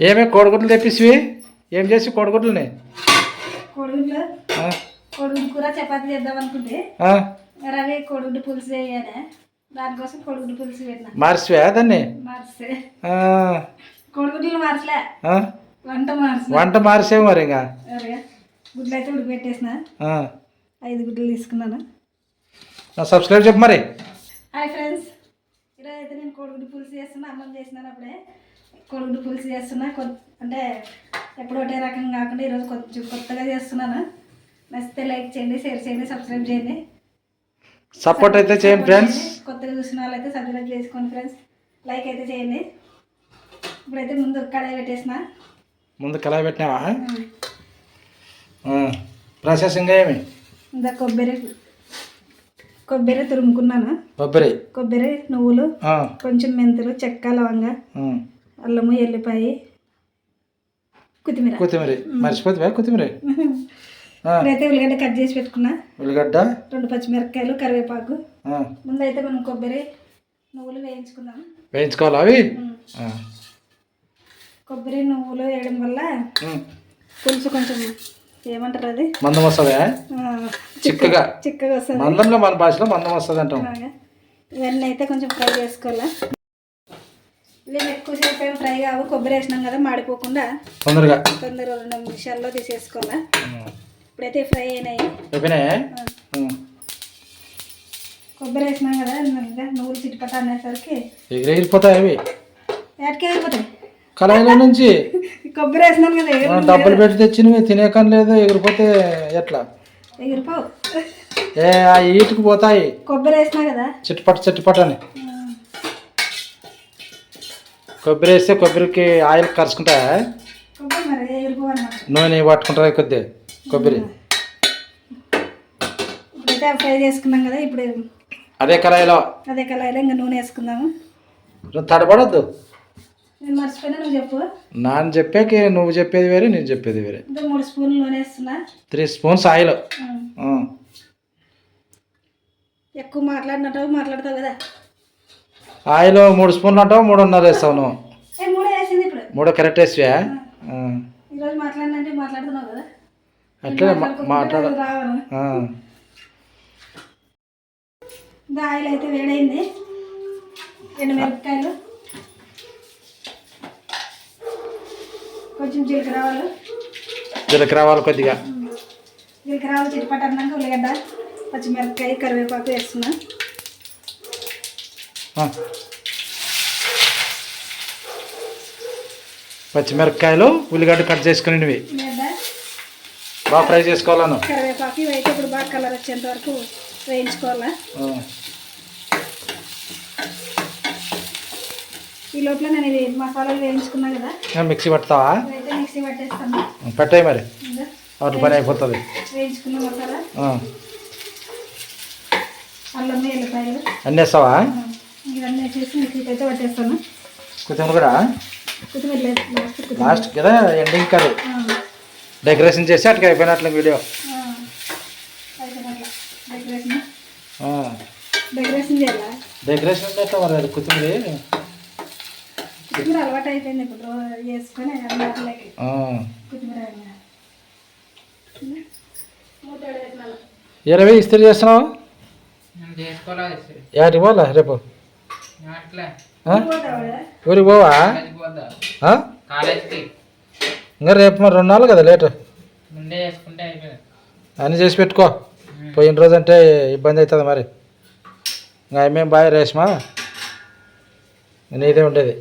ఏమే కోడిగుడ్లు తెప్పిసివి? ఏం చేసి కోడిగుడ్లని? కోడిగుడ్లు? కోడిగుడ్డు కూర చపాతీ చేద్దాం అనుకుంటే. అవి కోడిగుడ్డు పులుసు చేయాలి దానికోసం కోడిగుడ్డు పులుసు పెట్టిన. మార్చివా దాన్ని? మార్చే. కోడిగుడ్లు మార్చలే. వంట మార్చిన వంట మార్చేవి మరి ఇంకా? గుడ్లు అయితే ఉడిపెట్టేసిన. ఐదు గుడ్లు తీసుకున్నాను. సబ్స్క్రైబ్ చెప్పు మరి. Hi friends. అయితే నేను కోడిగుడ్డు పులుసు చేస్తున్నా అన్నం చేసినాను అప్పుడే. కోడిగుడ్డు పులుసు చేస్తున్నా కొ- అంటే ఎప్పుడు ఒకటే రకం కాకుండా ఈరోజు కొంచెం కొత్తగా చేస్తున్నాను. నచ్చితే లైక్ చేయండి షేర్ చేయండి సబ్స్క్రైబ్ చేయండి. సపోర్ట్ అయితే చేయండి ఫ్రెండ్స్ కొత్తగా చూసిన వాళ్ళైతే సబ్స్క్రైబ్ చేసుకోండి ఫ్రెండ్స్ లైక్ అయితే చేయండి. ఇప్పుడైతే ముందు కడాయి పెట్టేసిన. ముందు కళాయి పెట్టినావా? ప్రాసెసింగ్ ఏమి? ఇందా కొబ్బరి కొబ్బరి తురుముకున్నాను? కొబ్బరి. కొబ్బరి నువ్వులు కొంచెం మెంతులు చెక్క లవంగ. అల్లము ఎల్లిపాయ కొత్తిమీర. కొత్తిమీర. మర్చిపోతుందా కొత్తిమీర? ఇప్పుడైతే ఉల్లిగడ్డ కట్ చేసి పెట్టుకున్నా. ఉల్లిగడ్డ? రెండు పచ్చిమిరపకాయలు కరివేపాకు. ముందైతే మనం కొబ్బరి నువ్వులు వేయించుకుందాం. వేయించుకోవాలా అవి? కొబ్బరి నువ్వులు వేయడం వల్ల. పులుసు కొంచెం ఏమంటారు అది? మందం వస్తుందా చిక్కగా. చిక్కగా. వస్తుంది. మందంలో మన భాషలో మందం వస్తుంది అంటాం. ఇవన్నీ అయితే కొంచెం ఫ్రై చేసుకోవాలా? ఇవి ఎక్కువసేపు ఏం ఫ్రై కావు కొబ్బరి వేసినాం కదా మాడిపోకుండా తొందరగా. తొందర రెండు నిమిషాల్లో తీసేసుకోవాలా. ఇప్పుడైతే ఫ్రై అయినాయి. కొబ్బరి వేసినాం కదా నువ్వులు చిటిపట అనేసరికి ఎగిరిపోతాయి అవి. ఏటకే అయిపోతాయి కళాయిలో నుంచి. కొబ్బరి వేసినాం కదా డబ్బులు పెట్టి తెచ్చినవి తినేకని లేదు ఎగిరిపోతే ఎట్లా? ఎగిరిపోవు ఏ ఆ ఈటుకు పోతాయి. కొబ్బరి వేసినా కదా? చిట్టుపట్టు చిట్టుపట్టు అని. కొబ్బరి వేస్తే కొబ్బరికి ఆయిల్ కొబ్బరి మరి అనమాట నూనె పట్టుకుంటారు కొద్ది కొబ్బరి. ఇప్పుడైతే ఫ్రై చేసుకున్నాం కదా ఇప్పుడు అదే కళాయిలో. అదే కళాయిలో ఇంకా నూనె వేసుకుందాము. తడబడద్దు నేను మర్చిపోయినా నువ్వు చెప్పు. నాన్న చెప్పాక నువ్వు చెప్పేది వేరే నేను చెప్పేది వేరే. మూడు స్పూన్లు నూనె వేస్తున్నా. Three spoons oil. ఎక్కువ మాట్లాడినట్టు మాట్లాడతావు కదా. ఆయిల్ మూడు స్పూన్లు అంటావు మూడున్నర వేస్తావు నువ్వు. మూడే కరెక్ట్ వేసివా? ఈరోజు మాట్లాడినంటే మాట్లాడుతున్నావు కదా. అట్లే మాట్లాడ ఆయిల్ అయితే వేడైంది. రెండు మిరపకాయలు? కొంచెం జీలకర్ర ఆవాలు. జీలకర్ర రావాలి కొద్దిగా. జీలకర్ర ఆవాలు చిటిపట అన్నాక ఉల్లిగడ్డ పచ్చిమిరపకాయ కరివేపాకు వేస్తున్నా. పచ్చిమిరపకాయలు ఉల్లిగడ్డ కట్ చేసుకునేవి బాగా ఫ్రై చేసుకోవాలను. కరివేపాకు అయితే ఇప్పుడు బాగా కలర్ వచ్చేంత వరకు వేయించుకోవాలా. ఈ లోపల నేను ఇది మసాలాలు వేయించుకున్నా కదా మిక్సీ పడతావా మిక్సీ పట్టేస్తాను. పెట్టాయి మరి. వాటి పని అయిపోతుంది. వేయించుకున్న మసాలా. అల్లం ఎల్లిపాయలు. అన్నీ వేస్తావా? ఇవన్నీ వేసేసి మిక్సీకి అయితే పట్టేస్తాను. కొత్తిమీర కూడా? కొత్తిమీర లాస్ట్ కదా ఎండింగ్ ఆ, డెకరేషన్ చేసి అటుకి అయిపోయినట్లు వీడియో. డెకరేషన్. చేయాలా? డెకరేషన్ ఎట్లా మరి కొత్తిమీర? కొత్తిమీర అలవాటు అయిపోయింది ఇప్పుడు వేసుకొని. కొత్తిమీర. ఇరవై ఇస్త్రీ చేస్తున్నావు? యాటికి పోలా రేపు? ఊరికి పోవా? ఇంకా రేపు మరి రెండు నాలుగు కదా లేటు. ముందే చేసుకుంటే అయిపోయింది అన్నీ చేసి పెట్టుకో. పోయిన రోజు అంటే ఇబ్బంది అవుతుంది మరి. ఇంకా మేము బాగా రేష్మా నీదే ఉండేది.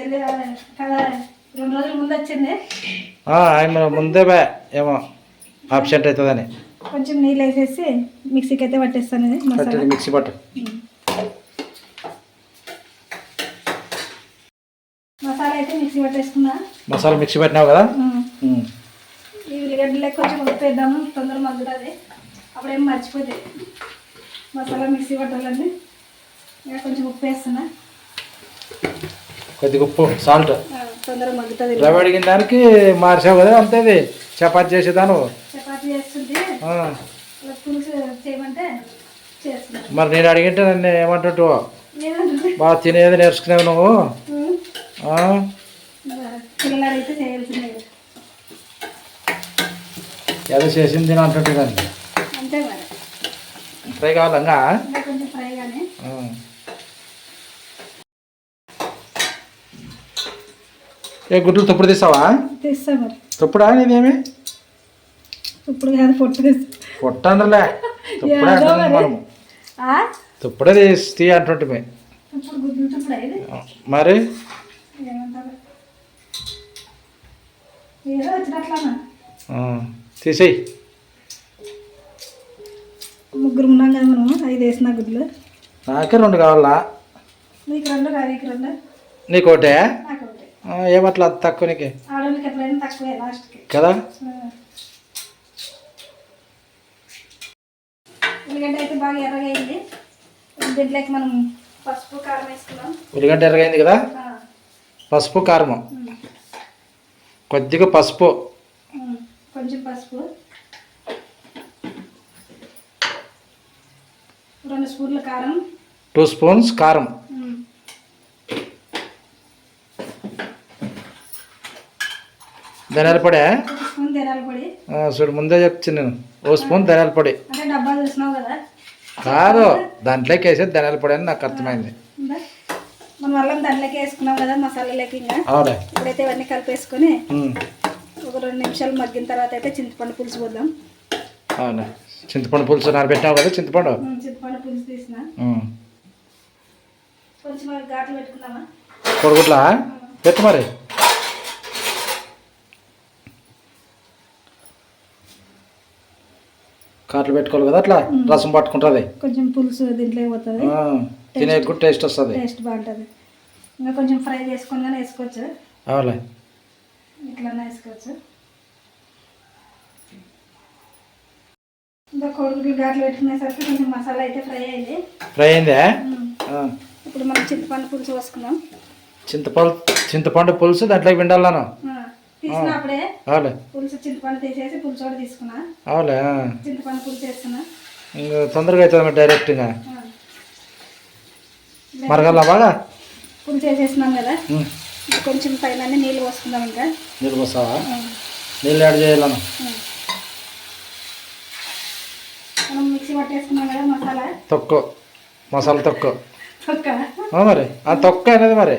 రెండు రోజుల ముందు వచ్చింది. ఆయన ముందే ఏమో ఆబ్సెంట్ అవుతుందని కొంచెం నీళ్ళు వేసేసి మిక్సీకి అయితే పట్టేస్తాను ఇది మసాలా. మిక్సీ పట్టు. మసాలా అయితే మిక్సీ పట్టేసుకున్నా. మసాలా మిక్సీ పట్టినావు కదా. ఈ ఉల్లిగడ్డలకి కొంచెం ఉప్పు వేద్దాము తొందర మగ్గుతుంది. అప్పుడేం మర్చిపోతాయి మసాలా మిక్సీ పట్టాలండి ఇంకా కొంచెం ఉప్పు వేస్తున్నా. కొద్దిగా ఉప్పు సాల్ట్ రవ్వ అడిగిన దానికి మార్చావు కదా అంతేది చపాతి చేసేదాను. మరి నేను అడిగింటే నన్ను ఏదంటే బాగా తినేది నేర్చుకునేవు నువ్వు. ఏదో చేసింది అంటుంటే కానీ ఫ్రై కావాలంగా ఇంకా కొంచెం ఫ్రై కానీ ఏ గుడ్లు తప్పుడు తీస్తావా తెస్తా మరి. తప్పుడా నీదేమి? ఇప్పుడు కాదు పొట్టు తెస్తా. పొట్టండ్రలే తప్పుడే అంటున్నాం. మనము? తప్పుడే తీసి అంటుంటే మరి? తీసేయి. ముగ్గురు ఉన్నాం కదా మనము ఐదు వేసిన గుడ్లు. నాకే రెండు కావాలా? రెండు రవికి రెండు. నీకు ఒకటే నాకు ఏమట్లా అంత తక్కువ నీకు ఆడవాళ్ళకి ఎప్పుడైనా తక్కువే లాస్ట్కి కదా ఉల్లిగడ్డ అయితే బాగా మనం పసుపు కారం వేసుకున్నాం ఉల్లిగడ్డ ఎరగైంది కదా? పసుపు కారము. కొద్దిగా పసుపు. కొంచెం పసుపు. రెండు స్పూన్ల కారం. టూ స్పూన్స్ కారం. ధనియాల పొడి చూడు ముందే చెప్తాను నేను. ఓ స్పూన్ ధనియాల పొడి. కదా? దాంట్లోకి వేసేది ధనియాల పొడి అని నాకు అర్థమైంది. ఉందా? మనం అల్లం దాంట్లోకి వేసుకున్నాం కదా మసాలాలోకి ఇంకా? అవునే ఇప్పుడైతే ఇవన్నీ కలిపేసుకొని ఒక రెండు నిమిషాలు మగ్గిన తర్వాత అయితే చింతపండు పులుసు పోద్దాం. అవునే? చింతపండు పులుసు నానబెట్టినావు కదా చింతపండు? చింతపండు పులుసు తీసిన. ఉమ్. కొంచెం ఘాట్లు పెట్టుకుందామా? కొడుగుట్లా పెట్టు మరి. కాట్లు పెట్టుకోవాలి కదా అట్లా? రసం పట్టుకుంటుంది. కొంచెం పులుసు దీంట్లో పోతుంది. తినే కూడా టేస్ట్ వస్తుంది. టేస్ట్ బాగుంటుంది. ఇంకా కొంచెం ఫ్రై చేసుకొని కానీ వేసుకోవచ్చు. అవులే ఇట్లనే వేసుకోవచ్చు. ఇంకా కొడుకులు ఘాట్లు పెట్టుకునేసరికి కొంచెం మసాలా అయితే ఫ్రై అయింది. ఫ్రై అయిందే? ఇప్పుడు మనం చింతపండు పులుసు పోసుకుందాం. చింతపండు చింతపండు పులుసు దాంట్లోకి విండాలను పులుసు చింతపండు తీసేసి పులుసు కూడా తీసుకున్నా. అవులే. చింతపండు పులుసు వేస్తున్నా ఇంకా తొందరగా అవుతుంది డైరెక్ట్ ఇంకా. మరగల్లా బాగా? పులుసు వేసేసినాం కదా. కొంచెం పైన నీళ్ళు పోసుకుందాం ఇంకా. నీళ్ళు పోస్తావా. నీళ్ళు యాడ్ చేయాలను. మనం మిక్సీ పట్టేసుకున్నాం కదా మసాలా. తక్కువ మసాలా తక్కువ ఒక్క ఆ మరి ఆ తక్కువ అనేది మరి.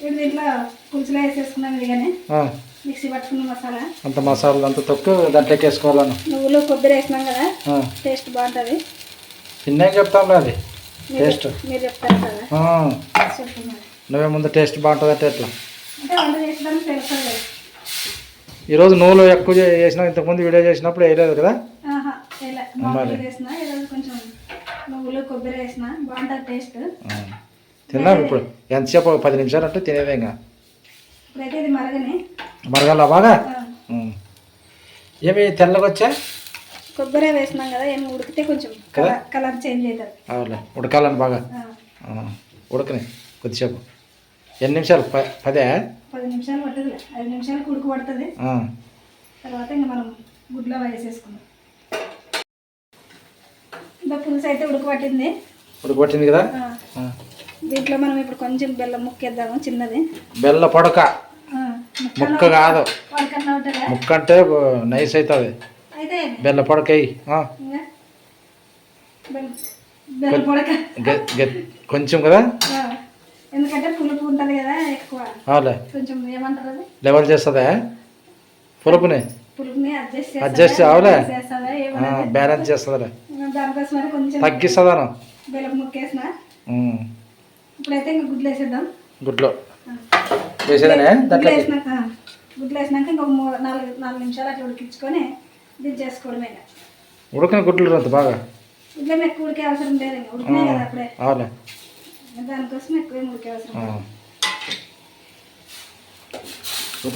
ఇప్పుడు దీంట్లో పులుసులో వేసేసుకున్నాం ఇది కానీ ఆ, మిక్సీ పట్టుకున్న మసాలా. అంత మసాలా అంత తక్కువ దాంట్లోకి వేసుకోవాలను నువ్వులు కొబ్బరి వేసినాం కదా టేస్ట్ బాగుంటుంది. తిన్నాక చెప్తాంలే అది. టేస్ట్. మీరు చెప్తారు కదా. నువ్వే ముందు టేస్ట్ బాగుంటుంది అంటే ఎట్లా? అంటే వంట చేసడానికి తెలుస్తుంది కదా. ఈరోజు నువ్వులు ఎక్కువ చేసినా ఇంతకుముందు వీడియో చేసినప్పుడు వేయలేదు కదా? వేసిన ఈరోజు కొంచెం నువ్వులు కొబ్బరి వేసిన బాగుంటుంది టేస్ట్. తిన్నాం ఇప్పుడు. ఎంతసేపు? పది నిమిషాలు అంటే తినేదే ఇంకా మరగల్లా బాగా. ఏమి తెల్లగా వచ్చా? కొబ్బరి వేసినాం కదా ఏమి ఉడికితే కొంచెం? కలర్ చేంజ్ అవుతుంది. ఉడకాలని బాగా. ఉడకని కొద్దిసేపు. ఎన్ని నిమిషాలు? పదే? పది నిమిషాలు పడుతుంది ఐదు నిమిషాలకు ఉడుకు పడుతుంది. తర్వాత ఇంకా మనం గుడ్లో వేసేసుకుందాం. ఇంకా పులుసు అయితే ఉడుకు పట్టింది ఉడకబట్టింది కదా. దీంట్లో మనం ఇప్పుడు కొంచెం బెల్లం ముక్కేద్దాము చిన్నది. బెల్ల పొడక. ముక్క కాదు. ముక్క అంటే నైస్ అవుతుంది బెల్ల పొడక కొంచెం కదా? ఎందుకంటే పులుపు ఉంటుంది కదా ఎక్కువ. కొంచెం ఏమంటారు లెవెల్ చేస్తుందా? పులుపుని? అడ్జస్ట్ అవులే చేస్తుందా? బ్యాలెన్స్ చేస్తుందిలే కొంచెం తగ్గిస్తుందాను? బెల్లం ముక్కేసిన? ఇప్పుడైతే ఇంకా గుడ్లు వేసేద్దాం. గుడ్లో. వేసేదనే గుడ్లు వేసినాక ఆ, గుడ్లు వేసినాక ఇంకొక మూడు నాలుగు నాలుగు నిమిషాలు అట్లా ఉడికించుకొని దించేసుకోవడమే. ఉడకని గుడ్లు బాగా? ఎక్కువ ఉడికే అవసరం లేదు ఇంకా. ఉడికినాయి కదా అప్పుడే. దానికోసం ఎక్కువ ఉడికే అవసరం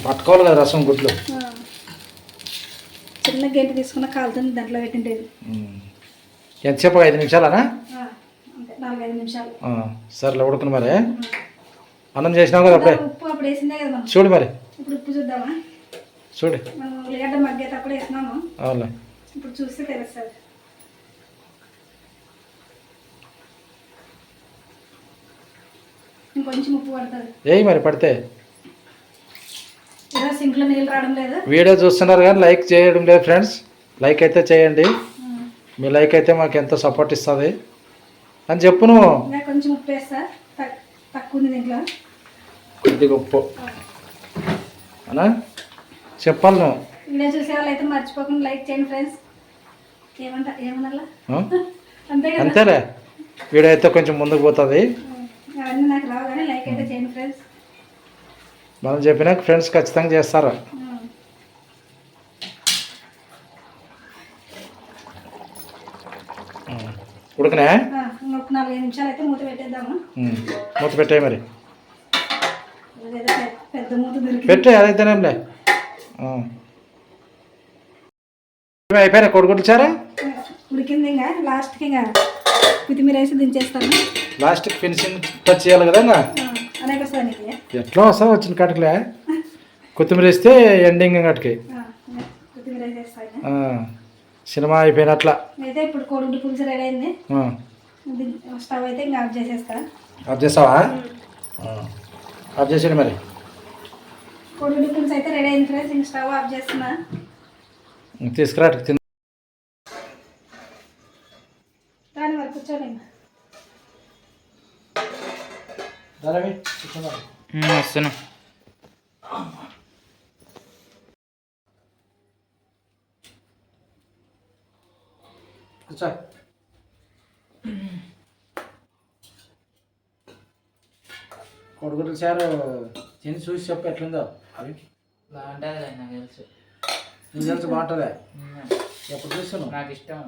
పట్టుకోవాలి కదా రసం గుడ్లు. చిన్న గంట తీసుకున్న కాలుతుంది దాంట్లో పెట్టిండేది. ఎంతసేపు ఐదు నిమిషాలనా? సర్లే ఉడకను మరి. అన్నం చేసినావు కదా అప్పుడే? చూడు మరి. ఇప్పుడు ఉప్పు చూద్దామా? చూడు. అవులే ఇప్పుడు చూస్తే తెలుస్తుంది. ఇంకొంచెం ఉప్పు పడుతుంది. ఏయి మరి పడితే. ఈరోజు సింక్లో నీళ్ళు రావడం లేదు. వీడియో చూస్తున్నారు కానీ లైక్ చేయడం లేదు ఫ్రెండ్స్. లైక్ అయితే చేయండి. మీ లైక్ అయితే మాకు ఎంతో సపోర్ట్ ఇస్తుంది. అని చెప్పు నువ్వు కొంచెం ఉప్పు వేస్తా. తక్- తక్కువ ఉంది దీంట్లో. కొద్దిగా ఉప్పు. అనా? చెప్పాలి నువ్వు వీడియో చూసే వాళ్ళు అయితే మర్చిపోకుండా లైక్ చేయండి ఫ్రెండ్స్. ఏమంట ఏమనాలా? అంతే అంతేలే. వీడియో అయితే కొంచెం ముందుకు పోతుంది. అవన్నీ నాకు రావు కానీ లైక్ అయితే చేయండి ఫ్రెండ్స్. మనం చెప్పినాక ఫ్రెండ్స్ ఖచ్చితంగా చేస్తారు. ఉడకనే? ఇంకొక నాలుగైదు నిమిషాలు అయితే మూత పెట్టేద్దాము. మూత పెట్టాయి మరి. పెద్ద- మూత దొరికింది. పెట్టే అదైతేనేంలే ఉం. ఇవి అయిపోయినా కొడుకులు చారా? ఉడికింది ఇంకా లాస్ట్కి ఇంకా కొత్తిమీర వేసి దించేస్తాను. లాస్ట్కి ఫినిషింగ్ టచ్ చేయాలి కదా ఇంకా? అనేక ఎట్లా వస్తావు వచ్చిన కాటికిలే కొత్తిమీర వేస్తే ఎండింగ్ కాటికి. సినిమా అయిపోయినట్లా. అయితే ఇప్పుడు కోడిగుడ్డు పులుసు రెడీ అయింది. స్టవ్ అయితే ఇంకా ఆఫ్ చేసేస్తా ఆఫ్ చేస్తావా? ఆ. ఆఫ్ చేసేయండి మరి. కోడిగుడ్డు పులుసు అయితే రెడీ అయింది ఫ్రెండ్స్ ఇంక స్టవ్ ఆఫ్ చేస్తున్నా. తీసుకురా రాని మరి కూర్చోండి. వస్తున్నా. కూర్చో. కొడుకులు సార్ తిని చూసి చెప్పు ఎట్లుందో. అవి? బాగుంటుంది నాకు తెలుసు. నీకు తెలిసి బాగుంటుందా. ఎప్పుడు చూస్తున్నావు? నాకు ఇష్టం.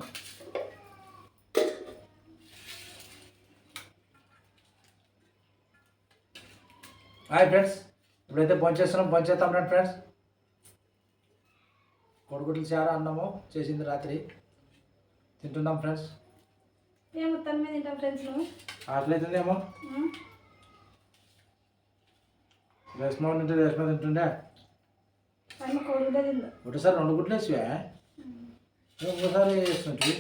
హాయ్ ఫ్రెండ్స్ ఇప్పుడైతే భోంచేస్తున్నాం భోంచేస్తాం రండి ఫ్రెండ్స్. కొడుకులు చారా అన్నము చేసింది రాత్రి. తింటున్నాం ఫ్రెండ్స్. ఏం మొత్తం మీద తింటాం ఫ్రెండ్స్? రేష్మ ఉంటే రేష్మ తింటుండే? ఒకటిసారి రెండు గుడ్లు వేసివా? ఒకసారి వేస్తుంటే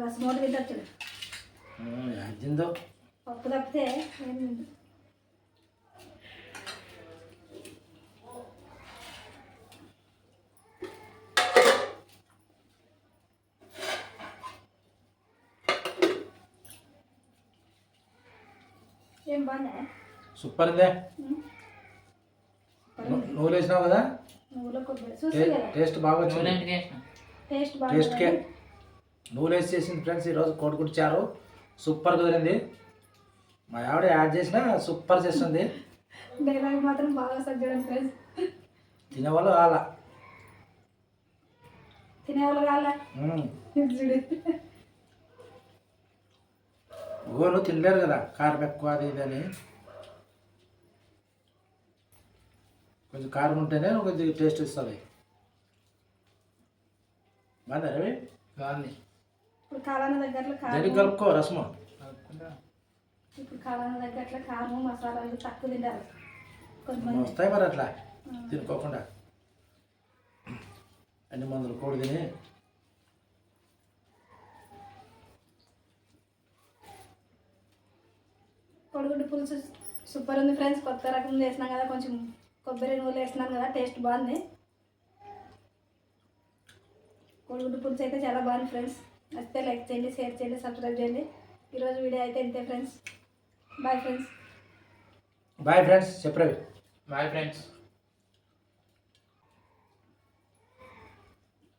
రసం ఒకటి అద్దిందో పప్పు తప్పితే ఏం సూపర్ ఉందే ను- నువ్వులు వేసినావు కదా నువ్వులో కొబ్బరి. చూసి టే- కదా? టేస్ట్ బాగా వచ్చింది. టేస్ట్? టేస్ట్కే బాగుంది నువ్వులు వేసి చేసింది ఫ్రెండ్స్ ఈరోజు కోడిగుడ్డు చారు సూపర్ కుదిరింది. మా ఆవిడ యాడ్ చేసిన సూపర్ చేస్తుంది. డైలాగ్ మాత్రం బాగా ఫ్రెండ్స్. తినేవాళ్ళు అలా తినేవాళ్ళు కావాలా గోలు తినలేరు కదా కారం ఎక్కువ అది ఇది అని. కొంచెం కారం ఉంటేనే కొంచెం టేస్ట్ ఇస్తుంది బాగుందా రవి? ఇప్పుడు కాలాన దగ్గరలో కారం. కలుపుకో రసము. కలుపుకుంటా. ఇప్పుడు కాలాన దగ్గరలో కారం మసాలాలు తక్కువ తింటారు. కొంతమంది వస్తాయి మరి అట్లా. తినుకోకుండా. అన్ని మందులు కోడి తిని కొడుగుడ్డు పులుసు సూపర్ ఉంది ఫ్రెండ్స్. కొత్త రకం చేసినాం కదా కొంచెం కొబ్బరి నూనె వేసినాం కదా టేస్ట్ బాగుంది. కొడుగుడ్డు పులుసు అయితే చాలా బాగుంది ఫ్రెండ్స్. నచ్చితే లైక్ చేయండి షేర్ చేయండి సబ్స్క్రైబ్ చేయండి. ఈరోజు వీడియో అయితే ఇంతే friends. Bye friends. Bye friends చెప్పరవి bye friends.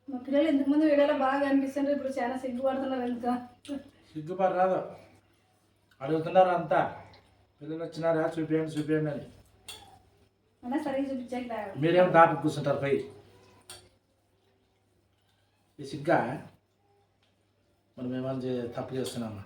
మా పిల్లలు ఇంతకుముందు వీడియోలో బాగా అనిపిస్తుండ్రు ఇప్పుడు చాలా సిగ్గుపడుతున్నారు ఎందుకు సిగ్గుపడి రాదు అడుగుతున్నారు అంతా. పిల్లలు వచ్చినారా చూపించండి చూపించండి అని మీరేమో దాపి కూర్చుంటారు? పోయి. ఈ సిగ్గా? మనం ఏమైనా తప్పు చేస్తున్నామా?